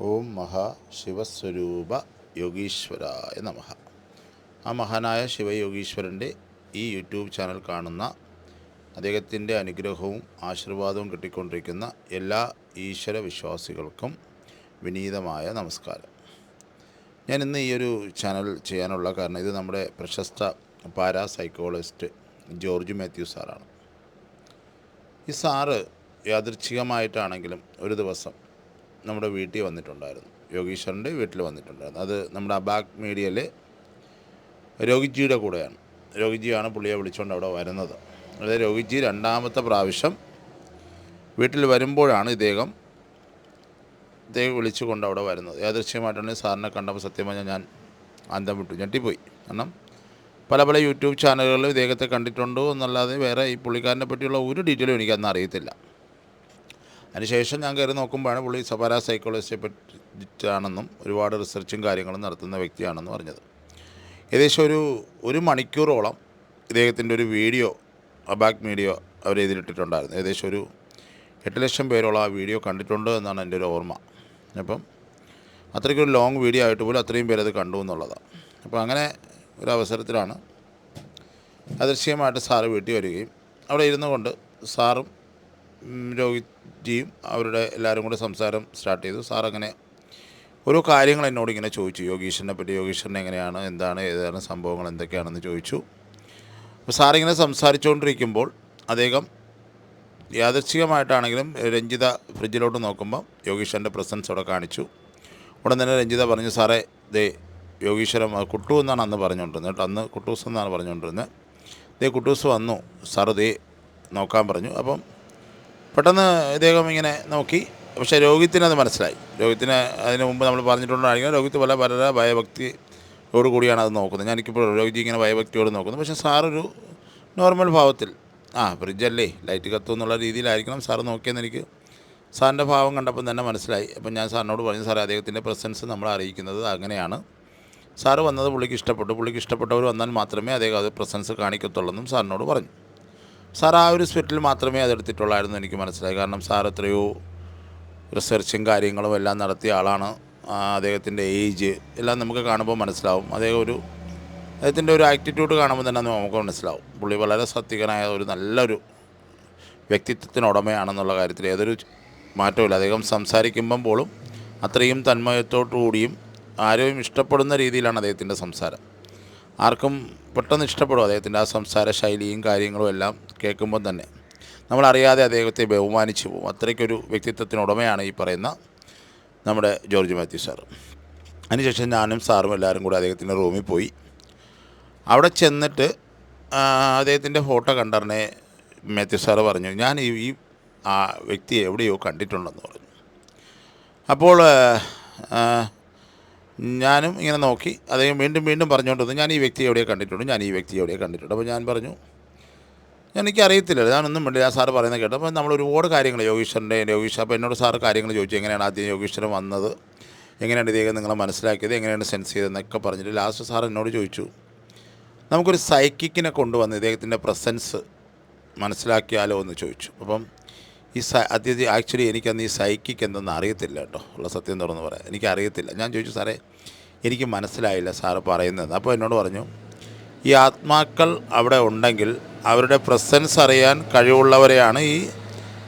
ഓം മഹാ ശിവസ്വരൂപ യോഗീശ്വരായ നമഃ. ആ മഹാനായ ശിവയോഗീശ്വരന്റെ ഈ യൂട്യൂബ് ചാനൽ കാണുന്ന അദ്ദേഹത്തിന്റെ അനുഗ്രഹവും ആശീർവാദവും കിട്ടിക്കൊണ്ടിരിക്കുന്ന എല്ലാ ഈശ്വര വിശ്വാസികൾക്കും വിനീതമായ നമസ്കാരം. ഞാൻ ഇന്ന് ഈ ഒരു ചാനൽ ചെയ്യാനുള്ള കാരണം ഇത് നമ്മുടെ പ്രശസ്ത പാരാ സൈക്കോളജിസ്റ്റ് ജോർജ് മാത്യു സാറാണ്. ഈ സാറ് യാദൃച്ഛികമായിട്ടാണെങ്കിലും ഒരു ദിവസം നമ്മുടെ വീട്ടിൽ വന്നിട്ടുണ്ടായിരുന്നു. യോഗീശ്വരന്റെ വീട്ടിൽ വന്നിട്ടുണ്ടായിരുന്നു. അത് നമ്മുടെ അബാക് മീഡിയയിൽ രോഗിജിയുടെ കൂടെയാണ്. രോഗിജിയാണ് പുള്ളിയെ വിളിച്ചുകൊണ്ട് അവിടെ വരുന്നത്. അതായത് രോഗിജി രണ്ടാമത്തെ പ്രാവശ്യം വീട്ടിൽ വരുമ്പോഴാണ് ഇദ്ദേഹം ഇദ്ദേഹം വിളിച്ചുകൊണ്ട് അവിടെ വരുന്നത്. യാദൃശ്യമായിട്ടാണ് സാറിനെ കണ്ടപ്പോൾ സത്യം പറഞ്ഞാൽ ഞാൻ അന്തം വിട്ടു ഞെട്ടിപ്പോയി. കാരണം പല പല യൂട്യൂബ് ചാനലുകളിലും ഇദ്ദേഹത്തെ കണ്ടിട്ടുണ്ടോ എന്നല്ലാതെ വേറെ ഈ പുള്ളിക്കാരനെ പറ്റിയുള്ള ഒരു ഡീറ്റെയിലും എനിക്കന്ന് അറിയത്തില്ല. അതിനുശേഷം ഞാൻ കയറി നോക്കുമ്പോഴാണ് പുള്ളി സപാര സൈക്കോളജിസ്റ്റെ പറ്റിയിട്ടാണെന്നും ഒരുപാട് റിസർച്ചും കാര്യങ്ങളും നടത്തുന്ന വ്യക്തിയാണെന്നും പറഞ്ഞത് ഏകദേശം ഒരു ഒരു മണിക്കൂറോളം ഇദ്ദേഹത്തിന്റെ ഒരു വീഡിയോ അബാക് വീഡിയോ അവർ എഴുതിയിട്ടിട്ടുണ്ടായിരുന്നു ഏകദേശം ഒരു എട്ട് ലക്ഷം പേരോളം ആ വീഡിയോ കണ്ടിട്ടുണ്ട് എന്നാണ് എന്റെ ഒരു ഓർമ്മ. അപ്പം അത്രയ്ക്കൊരു ലോങ് വീഡിയോ ആയിട്ട് പോലും അത്രയും പേരത് കണ്ടു എന്നുള്ളതാണ്. അപ്പോൾ അങ്ങനെ ഒരു അവസരത്തിലാണ് അദൃശ്യമായിട്ട് സാറ് വീട്ടിൽ വരികയും അവിടെ ഇരുന്നു കൊണ്ട് സാറും രോഹിത്ജിയും അവരുടെ എല്ലാവരും കൂടെ സംസാരം സ്റ്റാർട്ട് ചെയ്തു. സാർ അങ്ങനെ ഓരോ കാര്യങ്ങൾ എന്നോട് ഇങ്ങനെ ചോദിച്ചു. യോഗീശ്വരനെ പറ്റി യോഗീശ്വരൻ എങ്ങനെയാണ് എന്താണ് ഏതാണ് സംഭവങ്ങൾ എന്തൊക്കെയാണെന്ന് ചോദിച്ചു. അപ്പോൾ സാറിങ്ങനെ സംസാരിച്ചുകൊണ്ടിരിക്കുമ്പോൾ അദ്ദേഹം യാദർശികമായിട്ടാണെങ്കിലും രഞ്ജിത ഫ്രിഡ്ജിലോട്ട് നോക്കുമ്പോൾ യോഗീശ്വരന്റെ പ്രസൻസ് അവിടെ കാണിച്ചു. ഉടൻ തന്നെ രഞ്ജിത പറഞ്ഞു സാറേ ദേ യോഗീശ്വരൻ കുട്ടു എന്നാണ് അന്ന് പറഞ്ഞുകൊണ്ടിരുന്നത് കേട്ടോ. അന്ന് കുട്ടൂസ് എന്നാണ് പറഞ്ഞുകൊണ്ടിരുന്നത്. ദേ കുട്ടൂസ് വന്നു. സാറ് ദേ നോക്കാൻ പറഞ്ഞു. അപ്പം പെട്ടെന്ന് ഇദ്ദേഹം ഇങ്ങനെ നോക്കി. പക്ഷേ രോഗിത്തിന് അത് മനസ്സിലായി. രോഗത്തിന് അതിന് മുമ്പ് നമ്മൾ പറഞ്ഞിട്ടുണ്ടായിരിക്കും രോഹിത്ത് പല പല ഭയഭക്തിയോട് കൂടിയാണ് അത് നോക്കുന്നത്. ഞാനിപ്പോൾ രോഹിത് ഇങ്ങനെ ഭയഭക്തിയോട് നോക്കുന്നത് പക്ഷേ സാറൊരു നോർമൽ ഭാവത്തിൽ ആ ഫ്രിഡ്ജല്ലേ ലൈറ്റ് കത്തും എന്നുള്ള രീതിയിലായിരിക്കണം സാറ് നോക്കിയെന്ന് എനിക്ക് സാറിന്റെ ഭാവം കണ്ടപ്പം തന്നെ മനസ്സിലായി. അപ്പം ഞാൻ സാറിനോട് പറഞ്ഞു സാറേ അദ്ദേഹത്തിന്റെ പ്രസൻസ് നമ്മൾ അറിയിക്കുന്നത് അങ്ങനെയാണ്. സാറ് വന്നത് പുള്ളിക്ക് ഇഷ്ടപ്പെട്ടു. പുള്ളിക്ക് ഇഷ്ടപ്പെട്ടവർ വന്നാൽ മാത്രമേ അദ്ദേഹം അത് പ്രസൻസ് കാണിക്കത്തുള്ളൂ എന്നും സാറിനോട് പറഞ്ഞു. സാർ ആ ഒരു സ്പിരിറ്റിൽ മാത്രമേ അതെടുത്തിട്ടുള്ളായിരുന്നു എനിക്ക് മനസ്സിലായി കാരണം സാർ എത്രയോ റിസർച്ചും കാര്യങ്ങളും എല്ലാം നടത്തിയ ആളാണ്. അദ്ദേഹത്തിന്റെ ഏജ് എല്ലാം നമുക്ക് കാണുമ്പോൾ മനസ്സിലാവും. അദ്ദേഹം ഒരു അദ്ദേഹത്തിന്റെ ഒരു ആറ്റിറ്റ്യൂഡ് കാണുമ്പോൾ തന്നെ നമുക്ക് മനസ്സിലാവും. പുള്ളി വളരെ സത്യകനായ ഒരു നല്ലൊരു വ്യക്തിത്വത്തിനുടമയാണെന്നുള്ള കാര്യത്തിൽ ഏതൊരു മാറ്റമില്ല അദ്ദേഹം സംസാരിക്കുമ്പം പോലും അത്രയും തന്മയത്തോടു കൂടിയും ആരെയും ഇഷ്ടപ്പെടുന്ന രീതിയിലാണ് അദ്ദേഹത്തിന്റെ സംസാരം. ആർക്കും പെട്ടെന്ന് ഇഷ്ടപ്പെടും അദ്ദേഹത്തിന്റെ ആ സംസാര ശൈലിയും കാര്യങ്ങളും എല്ലാം. കേൾക്കുമ്പോൾ തന്നെ നമ്മളറിയാതെ അദ്ദേഹത്തെ ബഹുമാനിച്ചു പോകും. അത്രയ്ക്കൊരു വ്യക്തിത്വത്തിന് ഉടമയാണ് ഈ പറയുന്ന നമ്മുടെ ജോർജ് മാത്യു സാർ അതിനുശേഷം ഞാനും സാറും എല്ലാവരും കൂടി അദ്ദേഹത്തിന്റെ റൂമിൽ പോയി. അവിടെ ചെന്നിട്ട് അദ്ദേഹത്തിന്റെ ഫോട്ടോ കണ്ടറിനെ മാത്യു സാറ് പറഞ്ഞു ഞാൻ ഈ ഈ ആ വ്യക്തിയെ എവിടെയോ കണ്ടിട്ടുണ്ടെന്ന് പറഞ്ഞു. അപ്പോൾ ഞാനും ഇങ്ങനെ നോക്കി അദ്ദേഹം വീണ്ടും വീണ്ടും പറഞ്ഞുകൊണ്ടിരുന്നു ഞാൻ ഈ വ്യക്തി എവിടെയോ കണ്ടിട്ടുണ്ട് ഞാൻ ഈ വ്യക്തി എവിടെയോ കണ്ടിട്ടുണ്ട്. അപ്പോൾ ഞാൻ പറഞ്ഞു എനിക്ക് അറിയത്തില്ല ഞാനൊന്നും വേണ്ടില്ല സാറ് പറയുന്നത് കേട്ടോ. അപ്പോൾ നമ്മൾ ഒരുപാട് കാര്യങ്ങൾ യോഗീശ്വരന്റെ യോഗീശ്വർ അപ്പോൾ എന്നോട് സാറ് കാര്യങ്ങൾ ചോദിച്ചു. എങ്ങനെയാണ് ആദ്യം യോഗീശ്വരൻ വന്നത്? എങ്ങനെയാണ് ഇതേ നിങ്ങളെ മനസ്സിലാക്കിയത്? എങ്ങനെയാണ് സെൻസ് ചെയ്തതെന്നൊക്കെ പറഞ്ഞിട്ട് ലാസ്റ്റ് സാർ എന്നോട് ചോദിച്ചു. നമുക്കൊരു സൈക്കിക്കിനെ കൊണ്ടുവന്ന് ഇദ്ദേഹത്തിന്റെ പ്രസൻസ് മനസ്സിലാക്കിയാലോ എന്ന് ചോദിച്ചു. അപ്പം ഈ സ അത്യധി ആക്ച്വലി എനിക്കന്ന് ഈ സൈക്കിക്ക് എന്തെന്ന് അറിയത്തില്ല കേട്ടോ. ഉള്ള സത്യം തുറന്ന് പറയാം എനിക്കറിയത്തില്ല. ഞാൻ ചോദിച്ചു സാറേ എനിക്ക് മനസ്സിലായില്ല സാറ് പറയുന്നത് അപ്പോൾ എന്നോട് പറഞ്ഞു ഈ ആത്മാക്കൾ അവിടെ ഉണ്ടെങ്കിൽ അവരുടെ പ്രസൻസ് അറിയാൻ കഴിവുള്ളവരെയാണ് ഈ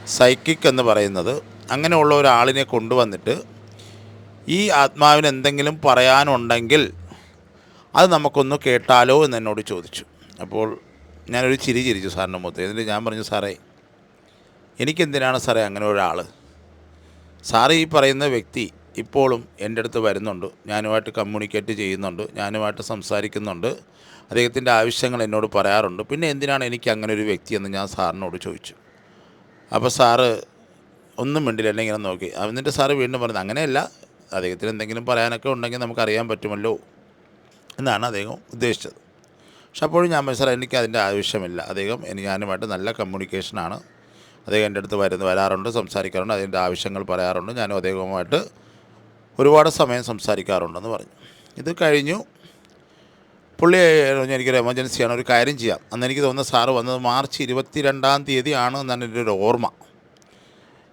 സൈക്കിക് എന്ന് പറയുന്നത്. അങ്ങനെയുള്ള ഒരാളിനെ കൊണ്ടുവന്നിട്ട് ഈ ആത്മാവിന് എന്തെങ്കിലും പറയാനുണ്ടെങ്കിൽ അത് നമുക്കൊന്ന് കേട്ടാലോ എന്ന് എന്നോട് ചോദിച്ചു. അപ്പോൾ ഞാനൊരു ചിരി ചിരിച്ചു സാറിന്റെ മുഖത്ത്. എന്നിട്ട് ഞാൻ പറഞ്ഞു സാറേ എനിക്കെന്തിനാണ് സാറേ അങ്ങനെ ഒരാൾ സാറ് ഈ പറയുന്ന വ്യക്തി ഇപ്പോഴും എന്റെ അടുത്ത് വരുന്നുണ്ട്. ഞാനുമായിട്ട് കമ്മ്യൂണിക്കേറ്റ് ചെയ്യുന്നുണ്ട്. ഞാനുമായിട്ട് സംസാരിക്കുന്നുണ്ട്. അദ്ദേഹത്തിന്റെ ആവശ്യങ്ങൾ എന്നോട് പറയാറുണ്ട്. പിന്നെ എന്തിനാണ് എനിക്ക് അങ്ങനെ ഒരു വ്യക്തിയെന്ന് ഞാൻ സാറിനോട് ചോദിച്ചു. അപ്പോൾ സാറ് ഒന്നും മിണ്ടില്ല. അല്ലെങ്കിൽ ഇങ്ങനെ നോക്കി. എന്നിട്ട് സാറ് വീണ്ടും പറഞ്ഞു അങ്ങനെയല്ല. അദ്ദേഹത്തിന് എന്തെങ്കിലും പറയാനൊക്കെ ഉണ്ടെങ്കിൽ നമുക്കറിയാൻ പറ്റുമല്ലോ എന്നാണ് അദ്ദേഹം ഉദ്ദേശിച്ചത്. പക്ഷെ അപ്പോഴും ഞാൻ മനസ്സിലായി എനിക്ക് അതിന്റെ ആവശ്യമില്ല. അദ്ദേഹം എനിക്ക് ഞാനുമായിട്ട് നല്ല കമ്മ്യൂണിക്കേഷനാണ് അദ്ദേഹം എന്റെ അടുത്ത് വരുന്ന വരാറുണ്ട് സംസാരിക്കാറുണ്ട് അതിന്റെ ആവശ്യങ്ങൾ പറയാറുണ്ട്. ഞാനും അദ്ദേഹവുമായിട്ട് ഒരുപാട് സമയം സംസാരിക്കാറുണ്ടെന്ന് പറഞ്ഞു. ഇത് കഴിഞ്ഞു. പുള്ളി എനിക്കൊരു എമർജൻസിയാണ് ഒരു കാര്യം ചെയ്യാം. അന്ന് എനിക്ക് തോന്നുന്ന സാറ് വന്നത് മാർച്ച് ഇരുപത്തി രണ്ടാം തീയതിയാണ് എന്നാണ് എന്റെ ഒരു ഓർമ്മ.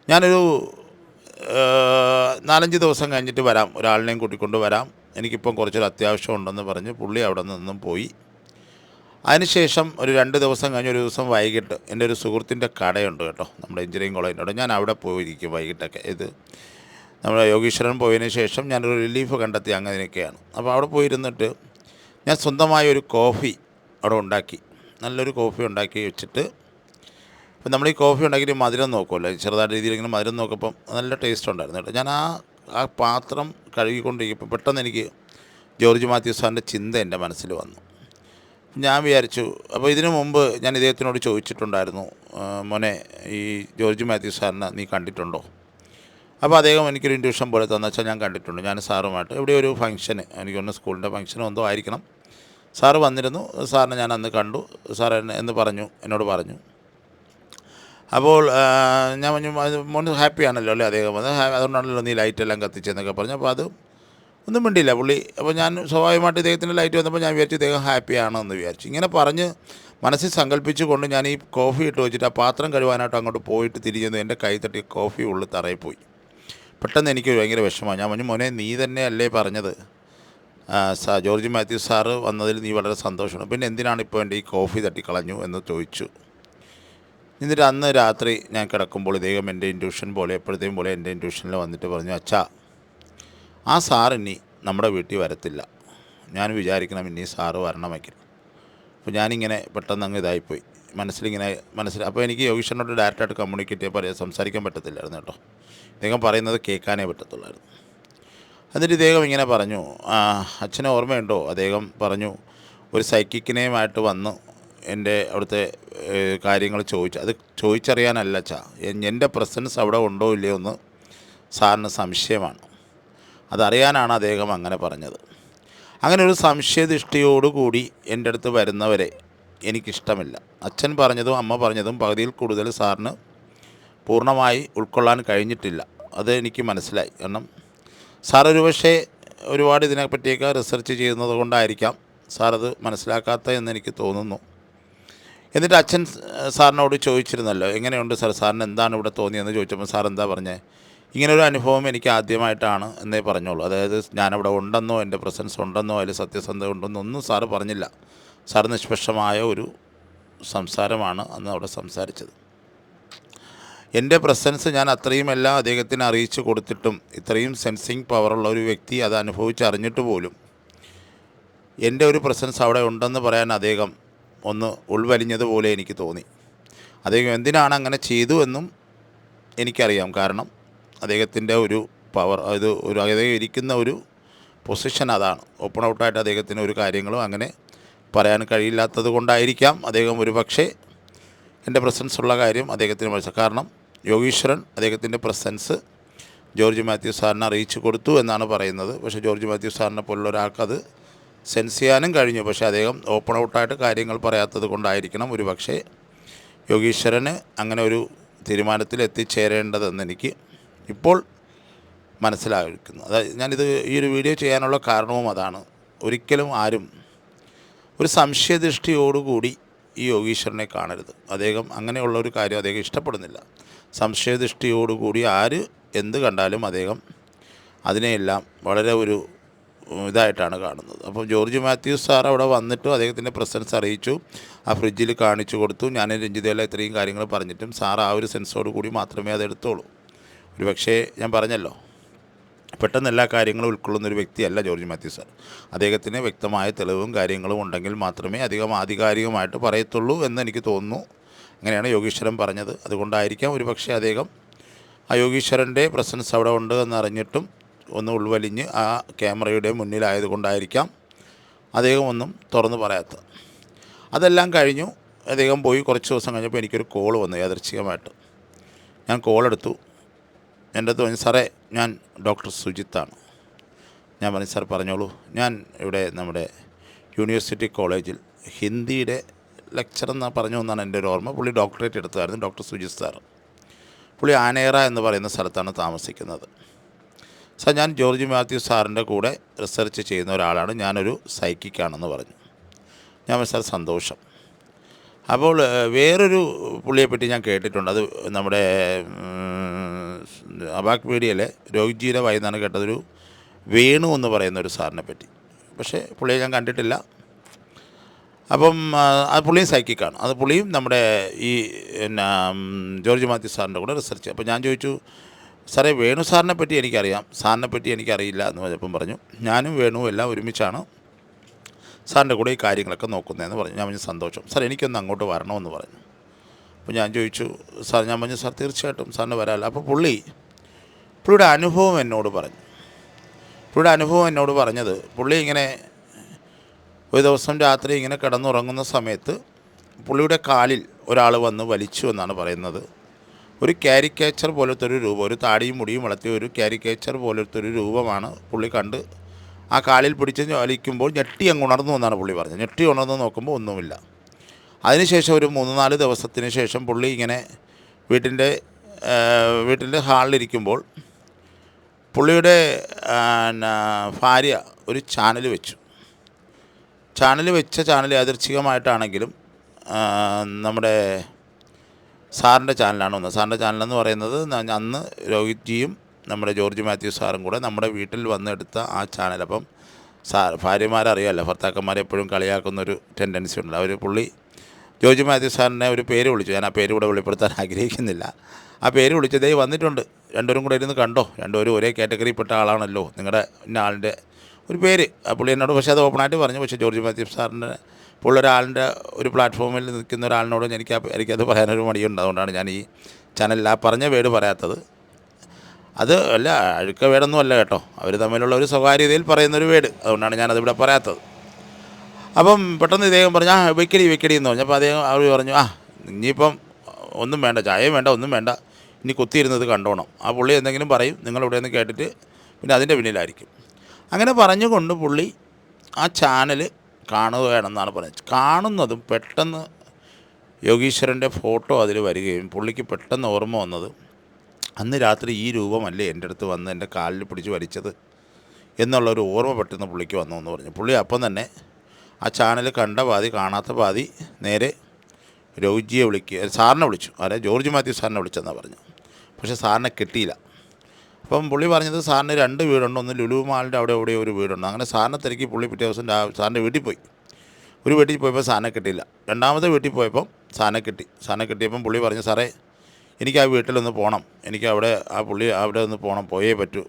ഞാനൊരു നാലഞ്ച് ദിവസം കഴിഞ്ഞിട്ട് വരാം. ഒരാളിനെയും കൂട്ടിക്കൊണ്ട് വരാം. എനിക്കിപ്പം കുറച്ചൊരു അത്യാവശ്യം ഉണ്ടെന്ന് പറഞ്ഞ് പുള്ളി അവിടെ നിന്നും പോയി. അതിനുശേഷം ഒരു രണ്ട് ദിവസം കഴിഞ്ഞ് ഒരു ദിവസം വൈകിട്ട് എന്റെ ഒരു സുഹൃത്തിന്റെ കടയുണ്ട് കേട്ടോ നമ്മുടെ എഞ്ചിനീയറിംഗ് കോളേജിന്റെ അവിടെ. ഞാൻ അവിടെ പോയിരിക്കും വൈകിട്ടൊക്കെ. ഇത് നമ്മുടെ യോഗീശ്വരൻ പോയതിന് ശേഷം ഞാനൊരു റിലീഫ് കണ്ടെത്തി അങ്ങനെയൊക്കെയാണ്. അപ്പോൾ അവിടെ പോയിരുന്നിട്ട് ഞാൻ സ്വന്തമായ ഒരു കോഫി അവിടെ ഉണ്ടാക്കി. നല്ലൊരു കോഫി ഉണ്ടാക്കി വെച്ചിട്ട് ഇപ്പം നമ്മൾ ഈ കോഫി ഉണ്ടാക്കിയിട്ട് മധുരം നോക്കുമല്ലോ. ചെറുതായിട്ട് രീതിയിൽ ഇങ്ങനെ മധുരം നോക്കുമ്പം നല്ല ടേസ്റ്റ് ഉണ്ടായിരുന്നു കേട്ടോ. ഞാൻ ആ ആ പാത്രം കഴുകിക്കൊണ്ടിരിക്കുമ്പോൾ പെട്ടെന്ന് എനിക്ക് ജോർജ് മാത്യു സാറിന്റെ ചിന്ത എന്റെ മനസ്സിൽ വന്നു. ഞാൻ വിചാരിച്ചു അപ്പോൾ ഇതിനു മുമ്പ് ഞാൻ ഇദ്ദേഹത്തിനോട് ചോദിച്ചിട്ടുണ്ടായിരുന്നു "ആ, മോനെ ഈ ജോർജ് മാത്യു സാറിനെ നീ കണ്ടിട്ടുണ്ടോ? അപ്പോൾ അദ്ദേഹം എനിക്കൊരു ഇൻഡ്യൂഷൻ പോലെ തന്നു. വെച്ചാൽ ഞാൻ കണ്ടിട്ടുണ്ട്. ഞാൻ സാറുമായിട്ട് ഇവിടെ ഒരു ഫംഗ്ഷന് എനിക്കൊന്ന് സ്കൂളിന്റെ ഫംഗ്ഷനോ എന്തോ ആയിരിക്കണം. സാറ് വന്നിരുന്നു. സാറിനെ ഞാൻ അന്ന് കണ്ടു. സാർ എന്നെ പറഞ്ഞു. എന്നോട് പറഞ്ഞു. അപ്പോൾ ഞാൻ പറഞ്ഞു മോൻ ഹാപ്പിയാണല്ലോ അല്ലേ? അദ്ദേഹം അതുകൊണ്ടാണല്ലോ നീ ലൈറ്റ് എല്ലാം കത്തിച്ചെന്നൊക്കെ പറഞ്ഞു. അപ്പോൾ അത് ഒന്നും മിണ്ടിയില്ല പുള്ളി. അപ്പോൾ ഞാൻ സ്വാഭാവികമായിട്ട് ഇദ്ദേഹത്തിന്റെ ലൈറ്റ് വന്നപ്പോൾ ഞാൻ വിചാരിച്ചു ഇദ്ദേഹം ഹാപ്പിയാണ് എന്ന് വിചാരിച്ചു. ഇങ്ങനെ പറഞ്ഞ് മനസ്സിൽ സങ്കല്പിച്ചുകൊണ്ട് ഞാൻ ഈ കോഫി ഇട്ട് വെച്ചിട്ട് ആ പാത്രം കഴുവാനായിട്ട് അങ്ങോട്ട് പോയിട്ട് തിരിഞ്ഞു എന്റെ കൈ തട്ടി കോഫി ഉള്ളിൽ തറയിൽ പോയി പെട്ടെന്ന് എനിക്ക് ഭയങ്കര വിഷമമാണ്. ഞാൻ പറഞ്ഞു മോനെ നീ തന്നെ അല്ലേ പറഞ്ഞത് സാ ജോർജ് മാത്യു സാറ് വന്നതിൽ നീ വളരെ സന്തോഷമാണ്. പിന്നെ എന്തിനാണ് ഇപ്പോൾ എന്റെ ഈ കോഫി തട്ടിക്കളഞ്ഞു എന്ന് ചോദിച്ചു. എന്നിട്ട് അന്ന് രാത്രി ഞാൻ കിടക്കുമ്പോൾ ഇദ്ദേഹം എന്റെ ഇൻഡ്യൂഷൻ പോലെ എപ്പോഴത്തെയും പോലെ എന്റെ ഇൻഡ്യൂഷനിൽ വന്നിട്ട് പറഞ്ഞു അച്ഛാ ആ സാർ ഇനി നമ്മുടെ വീട്ടിൽ വരത്തില്ല. ഞാൻ വിചാരിക്കണം ഇനി സാറ് വരണമെങ്കിൽ. അപ്പോൾ ഞാനിങ്ങനെ പെട്ടെന്ന് അങ്ങ് ഇതായിപ്പോയി. മനസ്സിലിങ്ങനെ മനസ്സിൽ അപ്പോൾ എനിക്ക് യോഗീഷനോട് ഡയറക്റ്റായിട്ട് കമ്മ്യൂണിക്കേറ്റ് ചെയ്യാൻ പറയാൻ സംസാരിക്കാൻ പറ്റത്തില്ലായിരുന്നു കേട്ടോ. ഇദ്ദേഹം പറയുന്നത് കേൾക്കാനേ പറ്റത്തുള്ളായിരുന്നു. എന്നിട്ട് ഇദ്ദേഹം ഇങ്ങനെ പറഞ്ഞു അച്ഛനെ ഓർമ്മയുണ്ടോ? അദ്ദേഹം പറഞ്ഞു ഒരു സൈക്കിക്കിനെയുമായിട്ട് വന്ന് എന്റെ അവിടുത്തെ കാര്യങ്ങൾ ചോദിച്ചു. അത് ചോദിച്ചറിയാനല്ല അച്ഛാ. എന്റെ പ്രസൻസ് അവിടെ ഉണ്ടോ ഇല്ലയോ എന്ന് സാറിന് സംശയമാണ്. അതറിയാനാണ് അദ്ദേഹം അങ്ങനെ പറഞ്ഞത്. അങ്ങനെ ഒരു സംശയദൃഷ്ടിയോടുകൂടി എന്റെ അടുത്ത് വരുന്നവരെ എനിക്കിഷ്ടമില്ല. അച്ഛൻ പറഞ്ഞതും അമ്മ പറഞ്ഞതും പകുതിയിൽ കൂടുതൽ സാറിന് പൂർണമായി ഉൾക്കൊള്ളാൻ കഴിഞ്ഞിട്ടില്ല. അത് എനിക്ക് മനസ്സിലായി. കാരണം സാർ ഒരു പക്ഷേ ഒരുപാട് ഇതിനെപ്പറ്റിയൊക്കെ റിസർച്ച് ചെയ്യുന്നത് കൊണ്ടായിരിക്കാം സാറത് മനസ്സിലാക്കാത്ത എന്നെനിക്ക് തോന്നുന്നു. എന്നിട്ട് അച്ഛൻ സാറിനോട് ചോദിച്ചിരുന്നല്ലോ എങ്ങനെയുണ്ട് സാർ? സാറിന് എന്താണ് ഇവിടെ തോന്നിയെന്ന്? ചോദിച്ചപ്പോൾ സാർ എന്താ പറഞ്ഞത് ഇങ്ങനൊരു അനുഭവം എനിക്ക് ആദ്യമായിട്ടാണ് എന്നേ പറഞ്ഞോളൂ. അതായത് ഞാനവിടെ ഉണ്ടെന്നോ എന്റെ പ്രസൻസ് ഉണ്ടെന്നോ അതിൽ സത്യസന്ധത ഉണ്ടെന്നോ ഒന്നും സാറ് പറഞ്ഞില്ല. സാർ നിഷ്പക്ഷമായ ഒരു സംസാരമാണ് അന്ന് അവിടെ സംസാരിച്ചത്. എന്റെ പ്രസൻസ് ഞാൻ അത്രയും എല്ലാം അദ്ദേഹത്തിന് അറിയിച്ചു കൊടുത്തിട്ടും ഇത്രയും സെൻസിങ് പവറുള്ള ഒരു വ്യക്തി അത് അനുഭവിച്ചറിഞ്ഞിട്ട് പോലും എന്റെ ഒരു പ്രസൻസ് അവിടെ ഉണ്ടെന്ന് പറയാൻ അദ്ദേഹം ഒന്ന് ഉൾവലിഞ്ഞതുപോലെ എനിക്ക് തോന്നി. അദ്ദേഹം എന്തിനാണ് അങ്ങനെ ചെയ്തു എന്നും എനിക്കറിയാം. കാരണം അദ്ദേഹത്തിന്റെ ഒരു പവർ അത് ഒരു അദ്ദേഹം ഇരിക്കുന്ന ഒരു പൊസിഷൻ അതാണ്. ഓപ്പൺ ഔട്ടായിട്ട് അദ്ദേഹത്തിന് ഒരു കാര്യങ്ങളും അങ്ങനെ പറയാൻ കഴിയില്ലാത്തത് കൊണ്ടായിരിക്കാം അദ്ദേഹം ഒരു പക്ഷേ എന്റെ പ്രസൻസ് ഉള്ള കാര്യം അദ്ദേഹത്തിന് മനസ്സിലാക്കാം. കാരണം യോഗീശ്വരൻ അദ്ദേഹത്തിന്റെ പ്രസൻസ് ജോർജ് മാത്യു സാറിനെ അറിയിച്ചു കൊടുത്തു എന്നാണ് പറയുന്നത്. പക്ഷേ ജോർജ് മാത്യു സാറിനെ പോലുള്ള ഒരാൾക്കത് സെൻസ് ചെയ്യാനും കഴിഞ്ഞു. പക്ഷേ അദ്ദേഹം ഓപ്പൺ ഔട്ടായിട്ട് കാര്യങ്ങൾ പറയാത്തത് കൊണ്ടായിരിക്കണം ഒരു പക്ഷേ യോഗീശ്വരന് അങ്ങനെ ഒരു തീരുമാനത്തിൽ എത്തിച്ചേരേണ്ടതെന്ന് എനിക്ക് ഇപ്പോൾ മനസ്സിലായിരിക്കുന്നു. അതായത് ഞാനിത് ഈ ഒരു വീഡിയോ ചെയ്യാനുള്ള കാരണവും അതാണ്. ഒരിക്കലും ആരും ഒരു സംശയദൃഷ്ടിയോടുകൂടി ഈ യോഗീശ്വരനെ കാണരുത്. അദ്ദേഹം അങ്ങനെയുള്ള ഒരു കാര്യം അദ്ദേഹം ഇഷ്ടപ്പെടുന്നില്ല. സംശയദൃഷ്ടിയോടുകൂടി ആര് എന്ത് കണ്ടാലും അദ്ദേഹം അതിനെയെല്ലാം വളരെ ഒരു ഇതായിട്ടാണ് കാണുന്നത്. അപ്പോൾ ജോർജ് മാത്യൂസ് സാർ അവിടെ വന്നിട്ട് അദ്ദേഹത്തിന്റെ പ്രസൻസ് അറിയിച്ചു. ആ ഫ്രിഡ്ജിൽ കാണിച്ചു കൊടുത്തു. ഞാൻ രഞ്ജിതയിലെ ഇത്രയും കാര്യങ്ങൾ പറഞ്ഞിട്ടും സാർ ആ ഒരു സെൻസോട് കൂടി മാത്രമേ അത് എടുത്തോളൂ. ഒരു പക്ഷേ ഞാൻ പറഞ്ഞല്ലോ പെട്ടെന്ന് എല്ലാ കാര്യങ്ങളും ഉൾക്കൊള്ളുന്ന ഒരു വ്യക്തിയല്ല ജോർജ് മാത്യു സാർ. അദ്ദേഹത്തിന് വ്യക്തമായ തെളിവും കാര്യങ്ങളും ഉണ്ടെങ്കിൽ മാത്രമേ അധികം ആധികാരികമായിട്ട് പറയത്തുള്ളൂ എന്ന് എനിക്ക് തോന്നുന്നു. അങ്ങനെയാണ് യോഗീശ്വരൻ പറഞ്ഞത്. അതുകൊണ്ടായിരിക്കാം ഒരു പക്ഷേ അദ്ദേഹം ആ യോഗീശ്വരന്റെ പ്രസൻസ് അവിടെ ഉണ്ട് എന്നറിഞ്ഞിട്ടും ഒന്ന് ഉൾവലിഞ്ഞ് ആ ക്യാമറയുടെ മുന്നിലായതുകൊണ്ടായിരിക്കാം അദ്ദേഹം ഒന്നും തുറന്നു പറയാത്തത്. അതെല്ലാം കഴിഞ്ഞു. അദ്ദേഹം പോയി കുറച്ച് ദിവസം കഴിഞ്ഞപ്പോൾ എനിക്കൊരു കോൾ വന്നു യാദർച്ഛികമായിട്ട് ഞാൻ കോൾ എടുത്തു എന്റെ അടുത്ത് പറഞ്ഞു സാറേ ഞാൻ ഡോക്ടർ സുജിത്താണ്. ഞാൻ പറഞ്ഞു സാർ പറഞ്ഞോളൂ. ഞാൻ ഇവിടെ നമ്മുടെ യൂണിവേഴ്സിറ്റി കോളേജിൽ ഹിന്ദിയുടെ ലെക്ചർ എന്ന് പറഞ്ഞു എന്നാണ് എന്റെ ഒരു ഓർമ്മ. പുള്ളി ഡോക്ടറേറ്റ് എടുത്തതായിരുന്നു ഡോക്ടർ സുജിത് സാർ പുള്ളി ആനേറ എന്ന് പറയുന്ന സ്ഥലത്താണ് താമസിക്കുന്നത്. സാർ ഞാൻ ജോർജ് മാത്യു സാറിന്റെ കൂടെ റിസർച്ച് ചെയ്യുന്ന ഒരാളാണ്. ഞാനൊരു സൈക്കിക്കാണെന്ന് പറഞ്ഞു. ഞാൻ സാർ സന്തോഷം. അപ്പോൾ വേറൊരു പുള്ളിയെപ്പറ്റി ഞാൻ കേട്ടിട്ടുണ്ട്. അത് നമ്മുടെ അബാക് മീഡിയയിലെ രോഹിജിയുടെ വായിന്നാണ് കേട്ടതൊരു വേണു എന്ന് പറയുന്ന ഒരു സാറിനെ പറ്റി. പക്ഷേ പുള്ളിയെ ഞാൻ കണ്ടിട്ടില്ല. അപ്പം അത് പുള്ളിയും സൈക്കിക്കാണ് അത് പുള്ളിയും നമ്മുടെ ഈ പിന്നെ ജോർജ് മാത്യു സാറിന്റെ കൂടെ റിസർച്ച് അപ്പോൾ ഞാൻ ചോദിച്ചു സാറേ വേണു സാറിനെ പറ്റി എനിക്കറിയാം. സാറിനെ പറ്റി എനിക്കറിയില്ല എന്ന് പറഞ്ഞപ്പം പറഞ്ഞു ഞാനും വേണുവും എല്ലാം ഒരുമിച്ചാണ് സാറിന്റെ കൂടെ ഈ കാര്യങ്ങളൊക്കെ നോക്കുന്നതെന്ന് പറഞ്ഞു. ഞാൻ പറഞ്ഞു സന്തോഷം. സാർ എനിക്കൊന്ന് അങ്ങോട്ട് വരണമെന്ന് പറഞ്ഞു. അപ്പോൾ ഞാൻ ചോദിച്ചു സാർ ഞാൻ പറഞ്ഞു സാർ തീർച്ചയായിട്ടും സാറിന് വരാമല്ലോ. അപ്പോൾ പുള്ളി പുള്ളിയുടെ അനുഭവം എന്നോട് പറഞ്ഞു. പുള്ളിയുടെ അനുഭവം എന്നോട് പറഞ്ഞത് പുള്ളി ഇങ്ങനെ ഒരു ദിവസം രാത്രി ഇങ്ങനെ കിടന്നുറങ്ങുന്ന സമയത്ത് പുള്ളിയുടെ കാലിൽ ഒരാൾ വന്ന് വലിച്ചു എന്നാണ് പറയുന്നത്. ഒരു ക്യാരിക്കേച്ചർ പോലത്തെ ഒരു രൂപം ഒരു താടിയും മുടിയും വളർത്തിയ ഒരു ക്യാരിക്കേച്ചർ പോലത്തെ ഒരു രൂപമാണ് പുള്ളി കണ്ട് ആ കാലിൽ പിടിച്ച് വലിക്കുമ്പോൾ ഞെട്ടി അങ്ങ് ഉണർന്നു എന്നാണ് പുള്ളി പറഞ്ഞത്. ഞെട്ടി ഉണർന്നു നോക്കുമ്പോൾ ഒന്നുമില്ല. അതിനുശേഷം ഒരു മൂന്ന് നാല് ദിവസത്തിന് ശേഷം പുള്ളി ഇങ്ങനെ വീട്ടിന്റെ വീട്ടിന്റെ ഹാളിലിരിക്കുമ്പോൾ പുള്ളിയുടെ ഭാര്യ ഒരു ചാനൽ വെച്ചു. ചാനൽ വെച്ച ചാനൽ യാദൃച്ഛികമായിട്ടാണെങ്കിലും നമ്മുടെ സാറിന്റെ ചാനലാണ് വന്നത് സാറിന്റെ ചാനലെന്ന് പറയുന്നത് അന്ന് രോഹിത് ജിയും നമ്മുടെ ജോർജ് മാത്യു സാറും കൂടെ നമ്മുടെ വീട്ടിൽ വന്നെടുത്ത ആ ചാനൽ. അപ്പം സാർ ഭാര്യമാരറിയാമല്ലോ ഭർത്താക്കന്മാരെ എപ്പോഴും കളിയാക്കുന്നൊരു ടെൻഡൻസി ഉണ്ട്. അവർ പുള്ളി ജോർജ് മാത്യു സാറിനെ ഒരു പേര് വിളിച്ചു. ഞാൻ ആ പേര് കൂടെ വെളിപ്പെടുത്താൻ ആഗ്രഹിക്കുന്നില്ല. ആ പേര് വിളിച്ചതേ വന്നിട്ടുണ്ട്. രണ്ടുപേരും കൂടെ ഇരുന്ന് കണ്ടോ? രണ്ടുപേരും ഒരേ കാറ്റഗറിയിൽപ്പെട്ട ആളാണല്ലോ. നിങ്ങളുടെ ഇന്ന ആളിന്റെ ഒരു പേര്. ആ പുള്ളി എന്നോട് പക്ഷേ അത് ഓപ്പണായിട്ട് പറഞ്ഞു. പക്ഷേ ജോർജ് മാത്യു സാറിന്റെ പുള്ളി ഒരാളിന്റെ ഒരു പ്ലാറ്റ്ഫോമിൽ നിൽക്കുന്ന ഒരാളിനോട് എനിക്ക് എനിക്കത് പറയാനൊരു മടിയുണ്ട്. അതുകൊണ്ടാണ് ഞാൻ ഈ ചാനലിൽ ആ പറഞ്ഞ വേട് പറയാത്തത്. അത് അല്ല അഴുക്ക വേടൊന്നും അല്ല കേട്ടോ. അവർ തമ്മിലുള്ള ഒരു സ്വകാര്യതയിൽ പറയുന്നൊരു വേട്. അതുകൊണ്ടാണ് ഞാനതിവിടെ പറയാത്തത്. അപ്പം പെട്ടെന്ന് ഇദ്ദേഹം പറഞ്ഞു ആ വെക്കടി വെക്കടി എന്ന് പറഞ്ഞപ്പോൾ അദ്ദേഹം അവർ പറഞ്ഞു ആ ഇനിയിപ്പം ഒന്നും വേണ്ട ചായയും വേണ്ട ഒന്നും വേണ്ട. ഇനി കുത്തിയിരുന്നത് കണ്ടോണം. ആ പുള്ളി എന്തെങ്കിലും പറയും നിങ്ങളിവിടെ നിന്ന് കേട്ടിട്ട് പിന്നെ അതിന്റെ പിന്നിലായിരിക്കും. അങ്ങനെ പറഞ്ഞുകൊണ്ട് പുള്ളി ആ ചാനൽ കാണുകയാണെന്നാണ് പറയുന്നത് കാണുന്നതും പെട്ടെന്ന് യോഗീശ്വരന്റെ ഫോട്ടോ അതിൽ വരികയും പുള്ളിക്ക് പെട്ടെന്ന് ഓർമ്മ വന്നത് അന്ന് രാത്രി ഈ രൂപമല്ലേ എന്റെ അടുത്ത് വന്ന് എന്റെ കാലിൽ പിടിച്ച് വലിച്ചത് എന്നുള്ളൊരു ഓർമ്മ പെട്ടെന്ന് പുള്ളിക്ക് വന്നു എന്ന് പറഞ്ഞു. പുള്ളി അപ്പം തന്നെ ആ ചാനൽ കണ്ട പാതി കാണാത്ത പാതി നേരെ രോജിയെ വിളിക്കുക സാറിനെ വിളിച്ചു. ആരെ? ജോർജ് മാത്യു സാറിനെ വിളിച്ചെന്നാണ് പറഞ്ഞു. പക്ഷേ സാറിനെ കിട്ടിയില്ല. അപ്പം പുള്ളി പറഞ്ഞത് സാറിന് രണ്ട് വീടുണ്ട്. ഒന്ന് ലുലു മാളിന്റെ അവിടെ എവിടെയോ ഒരു വീടുണ്ട്. അങ്ങനെ സാറിനെ തിരക്കി പുള്ളി പിറ്റേ ദിവസം സാറിന്റെ വീട്ടിൽ പോയി. ഒരു വീട്ടിൽ പോയപ്പോൾ സാധനം കിട്ടിയില്ല. രണ്ടാമത്തെ വീട്ടിൽ പോയപ്പം സാധനം കിട്ടി. സാധനം കിട്ടിയപ്പം പുള്ളി പറഞ്ഞു സാറേ എനിക്ക് ആ വീട്ടിലൊന്ന് പോകണം എനിക്ക് അവിടെ ആ പുള്ളി അവിടെ ഒന്ന് പോകണം പോയേ പറ്റൂ.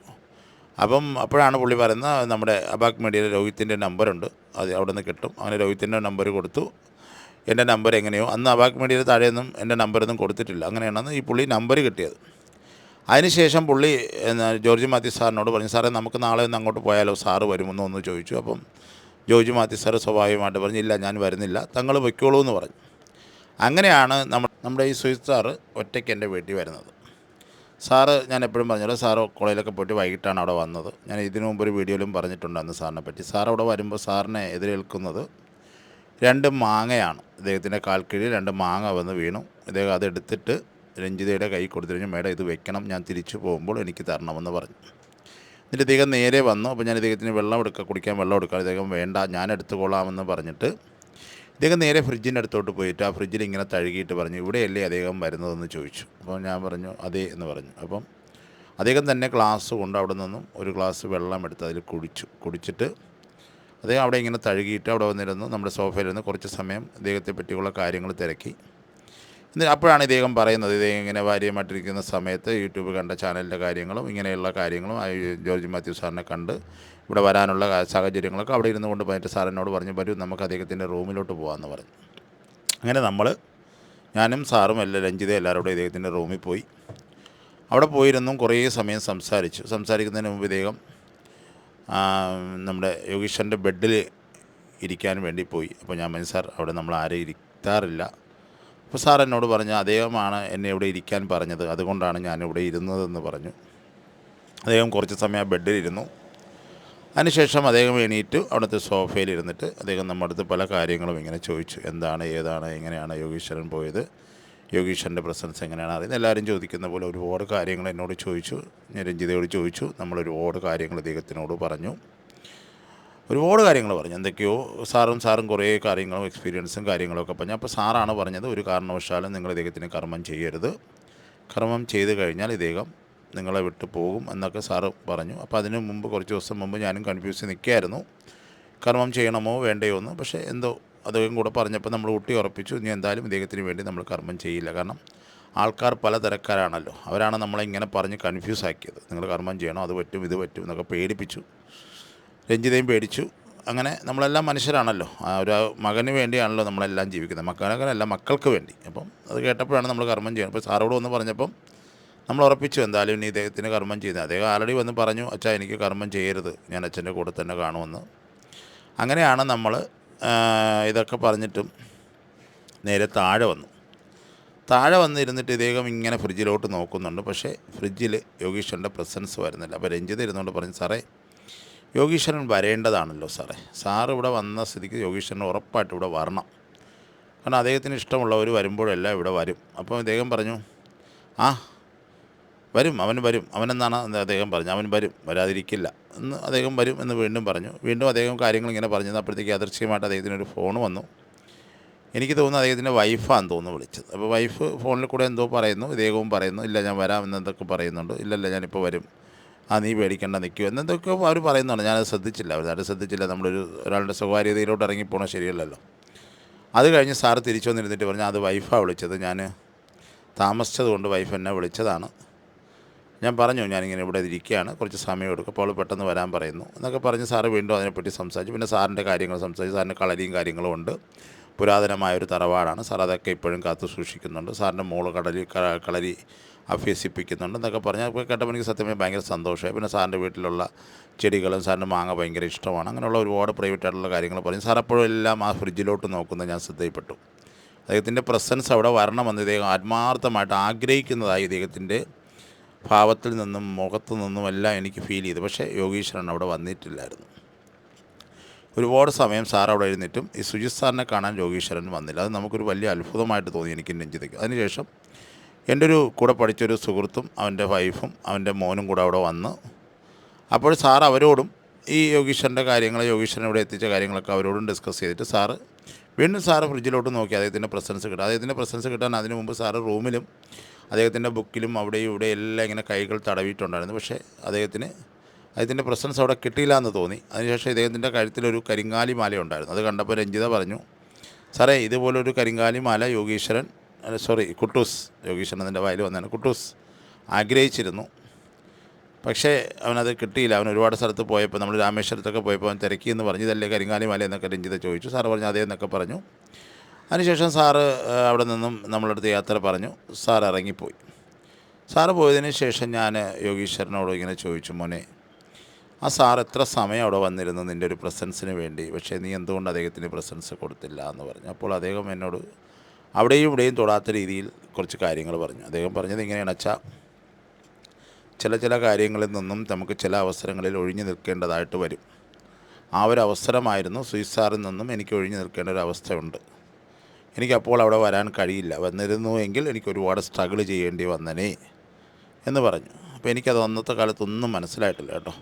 അപ്പം അപ്പോഴാണ് പുള്ളി പറയുന്നത് നമ്മുടെ അബാക് മീഡിയയിൽ രോഹിത്തിന്റെ നമ്പറുണ്ട്. അത് അവിടെ നിന്ന് കിട്ടും. അങ്ങനെ രോഹിത്തിന്റെ നമ്പർ കൊടുത്തു. എന്റെ നമ്പർ എങ്ങനെയോ അന്ന് അബാക് മീഡിയയിൽ താഴെയൊന്നും എന്റെ നമ്പറൊന്നും കൊടുത്തിട്ടില്ല. അങ്ങനെയാണെന്ന് ഈ പുള്ളി നമ്പർ കിട്ടിയത്. അതിനുശേഷം പുള്ളി ജോർജ് മാത്യു സാറിനോട് പറഞ്ഞു സാറേ നമുക്ക് നാളെ ഒന്ന് അങ്ങോട്ട് പോയാലോ? സാറ് വരുമെന്നോ? ഒന്ന് ചോദിച്ചു. അപ്പം ജോർജ് മാത്യു സാർ സ്വാഭാവികമായിട്ട് പറഞ്ഞു ഇല്ല ഞാൻ വരുന്നില്ല തങ്ങൾ വയ്ക്കോളൂ എന്ന് പറഞ്ഞു. അങ്ങനെയാണ് നമ്മൾ നമ്മുടെ ഈ സുഹിത് സാറ് ഒറ്റയ്ക്ക് എന്റെ വീട്ടിൽ വരുന്നത്. സാറ് ഞാൻ എപ്പോഴും പറഞ്ഞല്ലോ സാറ് കോളേജിലൊക്കെ പോയിട്ട് വൈകിട്ടാണ് അവിടെ വന്നത്. ഞാൻ ഇതിനു മുമ്പ് ഒരു വീഡിയോയിലും പറഞ്ഞിട്ടുണ്ട് അന്ന് സാറിനെ പറ്റി. സാർ അവിടെ വരുമ്പോൾ സാറിനെ എതിരേൽക്കുന്നത് രണ്ട് മാങ്ങയാണ്. ഇദ്ദേഹത്തിന്റെ കാൽക്കീഴിൽ രണ്ട് മാങ്ങ വന്ന് വീണു. ഇദ്ദേഹം അതെടുത്തിട്ട് രഞ്ജിതയുടെ കൈ കൊടുത്തിരുന്നു മേഡം ഇത് വെക്കണം. ഞാൻ തിരിച്ചു പോകുമ്പോൾ എനിക്ക് തരണമെന്ന് പറഞ്ഞു. എന്നിട്ട് ഇദ്ദേഹം നേരെ വന്നു. അപ്പോൾ ഞാൻ ഇദ്ദേഹത്തിന് വെള്ളം എടുക്കുക കുടിക്കാൻ വെള്ളം എടുക്കാം. ഇദ്ദേഹം വേണ്ട ഞാൻ എടുത്തുകൊള്ളാമെന്ന് പറഞ്ഞിട്ട് ഇദ്ദേഹം നേരെ ഫ്രിഡ്ജിന്റെ അടുത്തോട്ട് പോയിട്ട് ആ ഫ്രിഡ്ജിൽ ഇങ്ങനെ തഴുകിയിട്ട് പറഞ്ഞു ഇവിടെയല്ലേ അദ്ദേഹം വരുന്നതെന്ന് ചോദിച്ചു. അപ്പോൾ ഞാൻ പറഞ്ഞു അതെ എന്ന് പറഞ്ഞു. അപ്പം അദ്ദേഹം തന്നെ ഗ്ലാസ് കൊണ്ട് അവിടെ നിന്നും ഒരു ഗ്ലാസ് വെള്ളം എടുത്ത് അതിൽ കുടിച്ചു. കുടിച്ചിട്ട് അദ്ദേഹം അവിടെ ഇങ്ങനെ തഴുകിയിട്ട് അവിടെ വന്നിരുന്നു. നമ്മുടെ സോഫയിലിരുന്ന് കുറച്ച് സമയം അദ്ദേഹത്തെ പറ്റിയുള്ള കാര്യങ്ങൾ തിരക്കി. എന്നിട്ട് അപ്പോഴാണ് ഇദ്ദേഹം പറയുന്നത്. ഇദ്ദേഹം ഇങ്ങനെ ഭാര്യയുമായിട്ടിരിക്കുന്ന സമയത്ത് യൂട്യൂബ് കണ്ട ചാനലിന്റെ കാര്യങ്ങളും ഇങ്ങനെയുള്ള കാര്യങ്ങളും ജോർജ് മാത്യു സാറിനെ കണ്ട് ഇവിടെ വരാനുള്ള സാഹചര്യങ്ങളൊക്കെ അവിടെ ഇരുന്ന് കൊണ്ട് പോയിട്ട് സാറിനോട് പറഞ്ഞു വരൂ നമുക്ക് അദ്ദേഹത്തിന്റെ റൂമിലോട്ട് പോകാമെന്ന് പറഞ്ഞു. അങ്ങനെ നമ്മൾ ഞാനും സാറും എല്ലാം രഞ്ജിത എല്ലാവരും കൂടെ ഇദ്ദേഹത്തിന്റെ റൂമിൽ പോയി. അവിടെ പോയിരുന്നും കുറേ സമയം സംസാരിച്ചു. സംസാരിക്കുന്നതിന് മുമ്പ് ഇദ്ദേഹം നമ്മുടെ യോഗീശ്വരന്റെ ബെഡിൽ ഇരിക്കാൻ വേണ്ടി പോയി. അപ്പോൾ ഞാൻ മനസ്സാർ സാർ അവിടെ നമ്മൾ ആരെയും ഇരുത്താറില്ല. അപ്പോൾ സാർ എന്നോട് പറഞ്ഞു അദ്ദേഹമാണ് എന്നെ ഇവിടെ ഇരിക്കാൻ പറഞ്ഞത്. അതുകൊണ്ടാണ് ഞാൻ ഇവിടെ ഇരുന്നതെന്ന് പറഞ്ഞു. അദ്ദേഹം കുറച്ച് സമയം ബെഡിലിരുന്നു അതിനുശേഷം അദ്ദേഹം എണീറ്റ് അവിടുത്തെ സോഫയിൽ ഇരുന്നിട്ട് അദ്ദേഹം നമ്മുടെ അടുത്ത് പല കാര്യങ്ങളും ഇങ്ങനെ ചോദിച്ചു. എന്താണ് ഏതാണ് എങ്ങനെയാണ് യോഗീശ്വരൻ പോയത്? യോഗീശ്വരന്റെ പ്രസൻസ് എങ്ങനെയാണ്? അറിയുന്നത് എല്ലാവരും ചോദിക്കുന്ന പോലെ ഒരുപാട് കാര്യങ്ങൾ എന്നോട് ചോദിച്ചു. ഞാൻ രഞ്ജിതയോട് ചോദിച്ചു. നമ്മൾ ഒരുപാട് കാര്യങ്ങൾ അദ്ദേഹത്തിനോട് പറഞ്ഞു. ഒരുപാട് കാര്യങ്ങൾ പറഞ്ഞു. എന്തൊക്കെയോ സാറും സാറും കുറേ കാര്യങ്ങളും എക്സ്പീരിയൻസും കാര്യങ്ങളൊക്കെ പറഞ്ഞു. അപ്പോൾ സാറാണ് പറഞ്ഞത് ഒരു കാരണവശാലും നിങ്ങൾ ഇദ്ദേഹത്തിന് കർമ്മം ചെയ്യരുത്. കർമ്മം ചെയ്ത് കഴിഞ്ഞാൽ ഇദ്ദേഹം നിങ്ങളെ വിട്ടു പോകും എന്നൊക്കെ സാറ് പറഞ്ഞു. അപ്പോൾ അതിന് മുമ്പ് കുറച്ച് ദിവസം മുമ്പ് ഞാനും കൺഫ്യൂസ് നിൽക്കുകയായിരുന്നു. കർമ്മം ചെയ്യണമോ വേണ്ടയോ എന്ന്. പക്ഷേ എന്തോ അദ്ദേഹം കൂടെ പറഞ്ഞപ്പോൾ നമ്മൾ ഊട്ടി ഉറപ്പിച്ചു. ഇനി എന്തായാലും ഇദ്ദേഹത്തിന് വേണ്ടി നമ്മൾ കർമ്മം ചെയ്യില്ല. കാരണം ആൾക്കാർ പല തരക്കാരാണല്ലോ അവരാണ് നമ്മളെ ഇങ്ങനെ പറഞ്ഞ് കൺഫ്യൂസ് ആക്കിയത്. നിങ്ങൾ കർമ്മം ചെയ്യണോ? അത് പറ്റും ഇത് പറ്റും എന്നൊക്കെ പേടിപ്പിച്ചു. രഞ്ജിതയും പേടിച്ചു. അങ്ങനെ നമ്മളെല്ലാം മനുഷ്യരാണല്ലോ. ആ ഒരു മകന് വേണ്ടിയാണല്ലോ നമ്മളെല്ലാം ജീവിക്കുന്നത്. മക്കനല്ല മക്കൾക്ക് വേണ്ടി. അപ്പം അത് കേട്ടപ്പോഴാണ് നമ്മൾ കർമ്മം ചെയ്യുന്നത്. അപ്പോൾ സാറോട് വന്ന് പറഞ്ഞപ്പം നമ്മൾ ഉറപ്പിച്ചു എന്തായാലും ഇനി ഇദ്ദേഹത്തിന് കർമ്മം ചെയ്യുന്നത് അദ്ദേഹം ആൾറെഡി വന്ന് പറഞ്ഞു അച്ഛാ എനിക്ക് കർമ്മം ചെയ്യരുത്. ഞാൻ അച്ഛന്റെ കൂടെ തന്നെ കാണുമെന്ന്. അങ്ങനെയാണ് നമ്മൾ ഇതൊക്കെ പറഞ്ഞിട്ടും നേരെ താഴെ വന്നു. താഴെ വന്നിരുന്നിട്ട് ഇദ്ദേഹം ഇങ്ങനെ ഫ്രിഡ്ജിലോട്ട് നോക്കുന്നുണ്ട്. പക്ഷേ ഫ്രിഡ്ജിൽ യോഗീശ്വരന്റെ പ്രസൻസ് വരുന്നില്ല. അപ്പോൾ രഞ്ജിത ഇരുന്നുകൊണ്ട് പറഞ്ഞു സാറേ യോഗീശ്വരൻ വരേണ്ടതാണല്ലോ സാറേ. സാർ ഇവിടെ വന്ന സ്ഥിതിക്ക് യോഗീശ്വരൻ ഉറപ്പായിട്ട് ഇവിടെ വരണം. കാരണം അദ്ദേഹത്തിന് ഇഷ്ടമുള്ളവർ വരുമ്പോഴെല്ലാം ഇവിടെ വരും. അപ്പോൾ അദ്ദേഹം പറഞ്ഞു ആ വരും അവൻ വരും. അവനെന്നാണ് അദ്ദേഹം പറഞ്ഞു അവൻ വരും വരാതിരിക്കില്ല. എന്ന് അദ്ദേഹം വരും എന്ന് വീണ്ടും പറഞ്ഞു. വീണ്ടും അദ്ദേഹം കാര്യങ്ങൾ ഇങ്ങനെ പറഞ്ഞു അപ്പോഴത്തേക്ക് അദ്ദേഹത്തിന് ഒരു ഫോൺ വന്നു. എനിക്ക് തോന്നുന്നു അദ്ദേഹത്തിന്റെ വൈഫാന്ന് തോന്നുന്നു വിളിച്ചത്. അപ്പോൾ വൈഫ് ഫോണിൽ കൂടെ എന്തോ പറയുന്നു ഇദ്ദേഹവും പറയുന്നു ഇല്ല ഞാൻ വരാം എന്നതൊക്കെ പറയുന്നുണ്ട്. ഇല്ലല്ല ഞാനിപ്പോൾ വരും. ആ നീ പേടിക്കേണ്ട നിൽക്കൂ എന്നതൊക്കെ അവർ പറയുന്നതാണ്. ഞാനത് ശ്രദ്ധിച്ചില്ല. അവരത് ശ്രദ്ധിച്ചില്ല. നമ്മളൊരു ഒരാളുടെ സ്വകാര്യതയിലോട്ട് ഇറങ്ങിപ്പോണത് ശരിയല്ലല്ലോ. അത് കഴിഞ്ഞ് സാറ് തിരിച്ചു വന്നിരുന്നിട്ട് പറഞ്ഞു അത് വൈഫാണ് വിളിച്ചത്. ഞാൻ താമസിച്ചത് കൊണ്ട് വൈഫ് എന്നെ വിളിച്ചതാണ്. ഞാൻ പറഞ്ഞു ഞാനിങ്ങനെ ഇവിടെ ഇരിക്കുകയാണ്. കുറച്ച് സമയം എടുക്കും. അപ്പോൾ പെട്ടെന്ന് വരാൻ പറയുന്നു. എന്നൊക്കെ പറഞ്ഞ് സാറ് വീണ്ടും അതിനെപ്പറ്റി സംസാരിച്ചു. പിന്നെ സാറിന്റെ കാര്യങ്ങൾ സംസാരിച്ചു. സാറിന്റെ കളരിയും കാര്യങ്ങളും ഉണ്ട്. പുരാതനമായൊരു തറവാടാണ്. സാർ അതൊക്കെ ഇപ്പോഴും കാത്തു സൂക്ഷിക്കുന്നുണ്ട്. സാറിന്റെ മോൾ കടലി കളരി അഭ്യസിപ്പിക്കുന്നുണ്ട് എന്നൊക്കെ പറഞ്ഞാൽ അപ്പോൾ കേട്ടപ്പോൾ എനിക്ക് സത്യമായി ഭയങ്കര സന്തോഷമായി. പിന്നെ സാറിന്റെ വീട്ടിലുള്ള ചെടികളും സാറിന്റെ മാങ്ങ ഭയങ്കര ഇഷ്ടമാണ്. അങ്ങനെയുള്ള ഒരുപാട് പ്രൈവറ്റ് ആയിട്ടുള്ള കാര്യങ്ങൾ പറഞ്ഞു സാർ അപ്പോഴും എല്ലാം ആ ഫ്രിഡ്ജിലോട്ട് നോക്കുന്ന ഞാൻ ശ്രദ്ധയിൽപ്പെട്ടു. അദ്ദേഹത്തിന്റെ പ്രസൻസ് അവിടെ വരണമെന്ന് ഇദ്ദേഹം ആത്മാർത്ഥമായിട്ട് ആഗ്രഹിക്കുന്നതായി ഇദ്ദേഹത്തിന്റെ ഭാവത്തിൽ നിന്നും മുഖത്തു നിന്നും എല്ലാം എനിക്ക് ഫീൽ ചെയ്തു. പക്ഷേ യോഗീശ്വരൻ അവിടെ വന്നിട്ടില്ലായിരുന്നു. ഒരുപാട് സമയം സാർ അവിടെ എഴുന്നിട്ടും ഈ സുജിത് സാറിനെ കാണാൻ യോഗീശ്വരൻ വന്നില്ല. അത് നമുക്കൊരു വലിയ അത്ഭുതമായിട്ട് തോന്നി എനിക്ക് രഞ്ജിതയ്ക്ക് അതിനുശേഷം എന്റെ ഒരു കൂടെ പഠിച്ചൊരു സുഹൃത്തും അവന്റെ വൈഫും അവന്റെ മോനും കൂടെ അവിടെ വന്ന് അപ്പോൾ സാർ അവരോടും ഈ യോഗീശ്വരന്റെ കാര്യങ്ങൾ യോഗീശ്വരൻ ഇവിടെ എത്തിച്ച കാര്യങ്ങളൊക്കെ അവരോടും ഡിസ്കസ് ചെയ്തിട്ട് സാറ് വീണ്ടും സാറ് ഫ്രിഡ്ജിലോട്ട് നോക്കി അദ്ദേഹത്തിന്റെ പ്രസൻസ് കിട്ടുക അദ്ദേഹത്തിന്റെ പ്രസൻസ് കിട്ടാൻ അതിന് മുമ്പ് സാറ് റൂമിലും അദ്ദേഹത്തിന്റെ ബുക്കിലും അവിടെയും ഇവിടെ എല്ലാം ഇങ്ങനെ കൈകൾ തടവിയിട്ടുണ്ടായിരുന്നു. പക്ഷേ അദ്ദേഹത്തിന് അദ്ദേഹത്തിന്റെ പ്രസൻസ് അവിടെ കിട്ടിയില്ല എന്ന് തോന്നി. അതിനുശേഷം ഇദ്ദേഹത്തിന്റെ കഴുത്തിലൊരു കരിങ്കാലി മാല ഉണ്ടായിരുന്നു. അത് കണ്ടപ്പോൾ രഞ്ജിത പറഞ്ഞു സാറേ ഇതുപോലൊരു കരിങ്കാലി മാല യോഗീശ്വരൻ അല്ല സോറി കുട്ടൂസ് യോഗീഷൻ അതിന്റെ വായിൽ വന്നതാണ്. കുട്ടൂസ് ആഗ്രഹിച്ചിരുന്നു. പക്ഷേ അവനത് കിട്ടിയില്ല. അവൻ ഒരുപാട് സ്ഥലത്ത് പോയപ്പോൾ നമ്മൾ രാമേശ്വരത്തൊക്കെ പോയപ്പോൾ അവൻ തിരക്കി എന്ന് പറഞ്ഞു. ഇതല്ലേ കരിങ്കാലി മല എന്നൊക്കെ രഞ്ജിത ചോദിച്ചു. സാറ് പറഞ്ഞു അതേ എന്നൊക്കെ പറഞ്ഞു. അതിനുശേഷം സാറ് അവിടെ നിന്നും നമ്മളടുത്ത് യാത്ര പറഞ്ഞു. സാർ ഇറങ്ങിപ്പോയി. സാറ് പോയതിന് ശേഷം ഞാൻ യോഗീശ്വരനോട് ഇങ്ങനെ ചോദിച്ചു മോനെ ആ സാർ എത്ര സമയം അവിടെ വന്നിരുന്നു നിന്റെ ഒരു പ്രസൻസിന് വേണ്ടി? പക്ഷേ നീ എന്തുകൊണ്ട് അദ്ദേഹത്തിന് പ്രസൻസ് കൊടുത്തില്ല? എന്ന് പറഞ്ഞു. അപ്പോൾ അദ്ദേഹം എന്നോട് അവിടെയും ഇവിടെയും തൊടാത്ത രീതിയിൽ കുറച്ച് കാര്യങ്ങൾ പറഞ്ഞു. അദ്ദേഹം പറഞ്ഞത് ഇങ്ങനെയാണ് അച്ഛാ ചില ചില കാര്യങ്ങളിൽ നിന്നും നമുക്ക് ചില അവസരങ്ങളിൽ ഒഴിഞ്ഞു നിൽക്കേണ്ടതായിട്ട് വരും. ആ ഒരു അവസരമായിരുന്നു സുയിസാറിൽ നിന്നും എനിക്ക് ഒഴിഞ്ഞു നിൽക്കേണ്ട ഒരു അവസ്ഥയുണ്ട്. എനിക്കപ്പോൾ അവിടെ വരാൻ കഴിയില്ല. വന്നിരുന്നു എങ്കിൽ എനിക്ക് ഒരുപാട് സ്ട്രഗിൾ ചെയ്യേണ്ടി വന്നനേ എന്ന് പറഞ്ഞു. അപ്പോൾ എനിക്കത് അന്നത്തെ കാലത്തൊന്നും മനസ്സിലായിട്ടില്ല കേട്ടോ.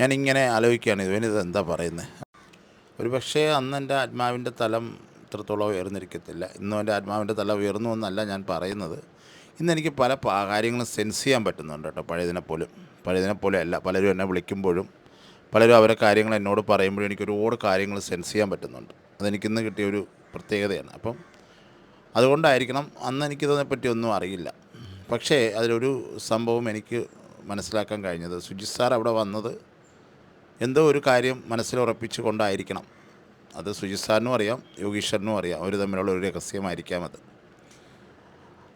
ഞാനിങ്ങനെ ആലോചിക്കുകയാണ് ഇവനിത് എന്താ പറയുന്നത് ഒരു പക്ഷേ അന്ന് എന്റെ ആത്മാവിന്റെ തലം ഇത്രത്തോളം ഉയർന്നിരിക്കത്തില്ല. ഇന്നും എന്റെ ആത്മാവിന്റെ തല ഉയർന്നു എന്നല്ല ഞാൻ പറയുന്നത്. ഇന്ന് എനിക്ക് പല കാര്യങ്ങളും സെൻസ് ചെയ്യാൻ പറ്റുന്നുണ്ട് കേട്ടോ. പഴയതിനെ പോലും പഴയതിനെ അല്ല. പലരും എന്നെ വിളിക്കുമ്പോഴും പലരും അവരെ കാര്യങ്ങൾ എന്നോട് പറയുമ്പോഴും എനിക്ക് ഒരുപാട് കാര്യങ്ങൾ സെൻസ് ചെയ്യാൻ പറ്റുന്നുണ്ട്. അതെനിക്കിന്ന് കിട്ടിയ ഒരു പ്രത്യേകതയാണ്. അപ്പം അതുകൊണ്ടായിരിക്കണം അന്ന് എനിക്കിതിനെപ്പറ്റി ഒന്നും അറിയില്ല. പക്ഷേ അതിലൊരു സംഭവം എനിക്ക് മനസ്സിലാക്കാൻ കഴിഞ്ഞത്. സുജിത് സാർ അവിടെ വന്നത് എന്തോ ഒരു കാര്യം മനസ്സിലുറപ്പിച്ചു കൊണ്ടായിരിക്കണം അത് സുജിസാറിനും അറിയാം യോഗീശ്വരനും അറിയാം. അവർ തമ്മിലുള്ള ഒരു രഹസ്യമായിരിക്കാം അത്.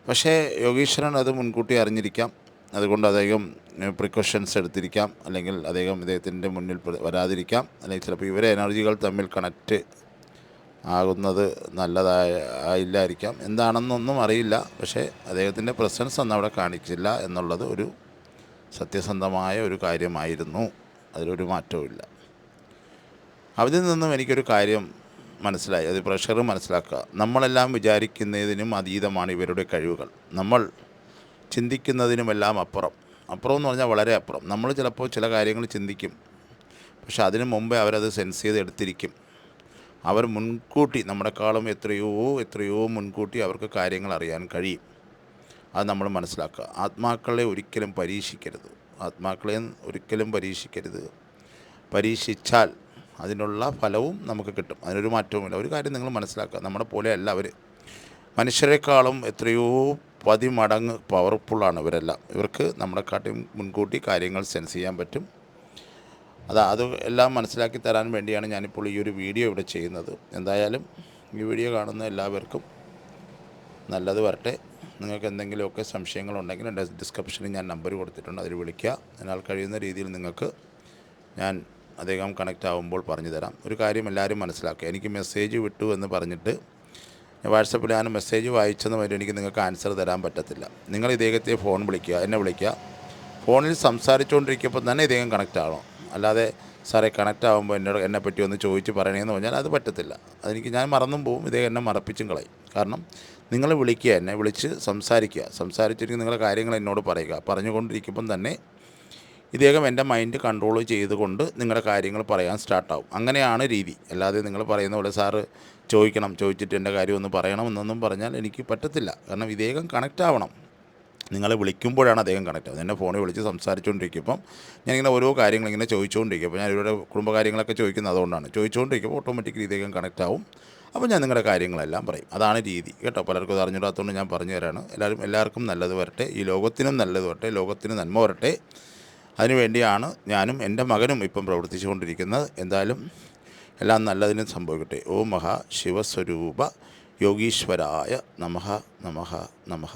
പക്ഷേ യോഗീശ്വരൻ അത് മുൻകൂട്ടി അറിഞ്ഞിരിക്കാം. അതുകൊണ്ട് അദ്ദേഹം പ്രിക്കോഷൻസ് എടുത്തിരിക്കാം. അല്ലെങ്കിൽ അദ്ദേഹം ഇദ്ദേഹത്തിന്റെ മുന്നിൽ വരാതിരിക്കാം. അല്ലെങ്കിൽ ചിലപ്പോൾ ഇവരെ എനർജികൾ തമ്മിൽ കണക്റ്റ് ആകുന്നത് നല്ലതായ ആയില്ലായിരിക്കാം. എന്താണെന്നൊന്നും അറിയില്ല. പക്ഷേ അദ്ദേഹത്തിന്റെ പ്രസൻസ് അന്ന് അവിടെ കാണിച്ചില്ല എന്നുള്ളത് ഒരു സത്യസന്ധമായ ഒരു കാര്യമായിരുന്നു. അതിലൊരു മാറ്റവുമില്ല. അതിൽ നിന്നും എനിക്കൊരു കാര്യം മനസ്സിലായി. അത് പ്രഷർ മനസ്സിലാക്കുക. നമ്മളെല്ലാം വിചാരിക്കുന്നതിനും അതീതമാണ് ഇവരുടെ കഴിവുകൾ. നമ്മൾ ചിന്തിക്കുന്നതിനുമെല്ലാം അപ്പുറം. അപ്പുറം എന്ന് പറഞ്ഞാൽ വളരെ അപ്പുറം. നമ്മൾ ചിലപ്പോൾ ചില കാര്യങ്ങൾ ചിന്തിക്കും. പക്ഷെ അതിനു മുമ്പേ അവരത് സെൻസ് ചെയ്ത് എടുത്തിരിക്കും. അവർ മുൻകൂട്ടി നമ്മളെക്കാളും എത്രയോ എത്രയോ മുൻകൂട്ടി അവർക്ക് കാര്യങ്ങൾ അറിയാൻ കഴിയും. അത് നമ്മൾ മനസ്സിലാക്കുക. ആത്മാക്കളെ ഒരിക്കലും പരീക്ഷിക്കരുത്. ആത്മാക്കളെ ഒരിക്കലും പരീക്ഷിക്കരുത്. പരീക്ഷിച്ചാൽ അതിനുള്ള ഫലവും നമുക്ക് കിട്ടും. അതിനൊരു മാറ്റവുമില്ല. ഒരു കാര്യം നിങ്ങൾ മനസ്സിലാക്കുക. നമ്മുടെ പോലെയല്ല അവർ മനുഷ്യരെക്കാളും എത്രയോ പതിമടങ്ങ് പവർഫുള്ളാണ് ഇവരെല്ലാം. ഇവർക്ക് നമ്മളെക്കാട്ടിയും മുൻകൂട്ടി കാര്യങ്ങൾ സെൻസ് ചെയ്യാൻ പറ്റും. അത് അത് എല്ലാം മനസ്സിലാക്കി തരാൻ വേണ്ടിയാണ് ഞാനിപ്പോൾ ഈ ഒരു വീഡിയോ ഇവിടെ ചെയ്യുന്നത്. എന്തായാലും ഈ വീഡിയോ കാണുന്ന എല്ലാവർക്കും നല്ലത് വരട്ടെ. നിങ്ങൾക്ക് എന്തെങ്കിലുമൊക്കെ സംശയങ്ങളുണ്ടെങ്കിൽ ഡിസ്ക്രിപ്ഷനിൽ ഞാൻ നമ്പർ കൊടുത്തിട്ടുണ്ട്. അതിൽ വിളിക്കുക. എന്നാൽ കഴിയുന്ന രീതിയിൽ നിങ്ങൾക്ക് ഞാൻ അദ്ദേഹം കണക്റ്റ് ആകുമ്പോൾ പറഞ്ഞു തരാം. ഒരു കാര്യം എല്ലാവരും മനസ്സിലാക്കുക. എനിക്ക് മെസ്സേജ് വിട്ടു എന്ന് പറഞ്ഞിട്ട് വാട്സപ്പിൽ ഞാൻ മെസ്സേജ് വായിച്ചെന്ന് വരും എനിക്ക് നിങ്ങൾക്ക് ആൻസർ തരാൻ പറ്റത്തില്ല. നിങ്ങൾ ഇദ്ദേഹത്തെ ഫോൺ വിളിക്കുക എന്നെ വിളിക്കുക. ഫോണിൽ സംസാരിച്ചുകൊണ്ടിരിക്കുമ്പോൾ തന്നെ ഇദ്ദേഹം കണക്റ്റ് ആവണം. അല്ലാതെ സാറേ കണക്റ്റ് ആകുമ്പോൾ എന്നോട് എന്നെ പറ്റി ഒന്ന് ചോദിച്ച് പറയണമെന്ന് പറഞ്ഞാൽ അത് പറ്റത്തില്ല. അതെനിക്ക് ഞാൻ മറന്നും പോവും. ഇദ്ദേഹം എന്നെ മറപ്പിച്ചും കളയും. കാരണം നിങ്ങൾ വിളിക്കുക എന്നെ വിളിച്ച് സംസാരിക്കുക. സംസാരിച്ചിരിക്കുന്ന നിങ്ങളുടെ കാര്യങ്ങൾ എന്നോട് പറയുക. പറഞ്ഞുകൊണ്ടിരിക്കുമ്പം തന്നെ ഇദ്ദേഹം എന്റെ മൈൻഡ് കൺട്രോൾ ചെയ്തുകൊണ്ട് നിങ്ങളുടെ കാര്യങ്ങൾ പറയാൻ സ്റ്റാർട്ടാവും അങ്ങനെയാണ് രീതി. അല്ലാതെ നിങ്ങൾ പറയുന്ന പോലെ സാറ് ചോദിക്കണം ചോദിച്ചിട്ട് എന്റെ കാര്യം ഒന്ന് പറയണം എന്നൊന്നും പറഞ്ഞാൽ എനിക്ക് പറ്റത്തില്ല. കാരണം ഇദ്ദേഹം കണക്റ്റ് ആവണം. നിങ്ങളെ വിളിക്കുമ്പോഴാണ് അദ്ദേഹം കണക്റ്റ് ആവുന്നത്. എന്നെ ഫോണിൽ വിളിച്ച് സംസാരിച്ചുകൊണ്ടിരിക്കുമ്പം ഞാനിങ്ങനെ ഓരോ കാര്യങ്ങൾ ഇങ്ങനെ ചോദിച്ചുകൊണ്ടിരിക്കും. അപ്പോൾ ഞാൻ ഇവരുടെ കുടുംബകാര്യങ്ങളൊക്കെ ചോദിക്കുന്നത് അതുകൊണ്ടാണ്. ചോദിച്ചുകൊണ്ടിരിക്കുമ്പോൾ ഓട്ടോമാറ്റിക്കലി ഇദ്ദേഹം കണക്റ്റ് ആവും. അപ്പോൾ ഞാൻ നിങ്ങളുടെ കാര്യങ്ങളെല്ലാം പറയും. അതാണ് രീതി. കേട്ടോ? പലർക്കും അത് അറിഞ്ഞിടാത്തതുകൊണ്ട് ഞാൻ പറഞ്ഞു തരാണ്. എല്ലാവരും എല്ലാവർക്കും നല്ലത് വരട്ടെ. ഈ ലോകത്തിനും നല്ലത് വരട്ടെ. ലോകത്തിന് നന്മ വരട്ടെ. അതിനുവേണ്ടിയാണ് ഞാനും എന്റെ മകനും ഇപ്പം പ്രവർത്തിച്ചുകൊണ്ടിരിക്കുന്നത്. എന്തായാലും എല്ലാം നല്ലതിനും സംഭവിക്കട്ടെ. ഓ മഹാ ശിവസ്വരൂപ യോഗീശ്വരായ നമഹ നമഹ നമഃ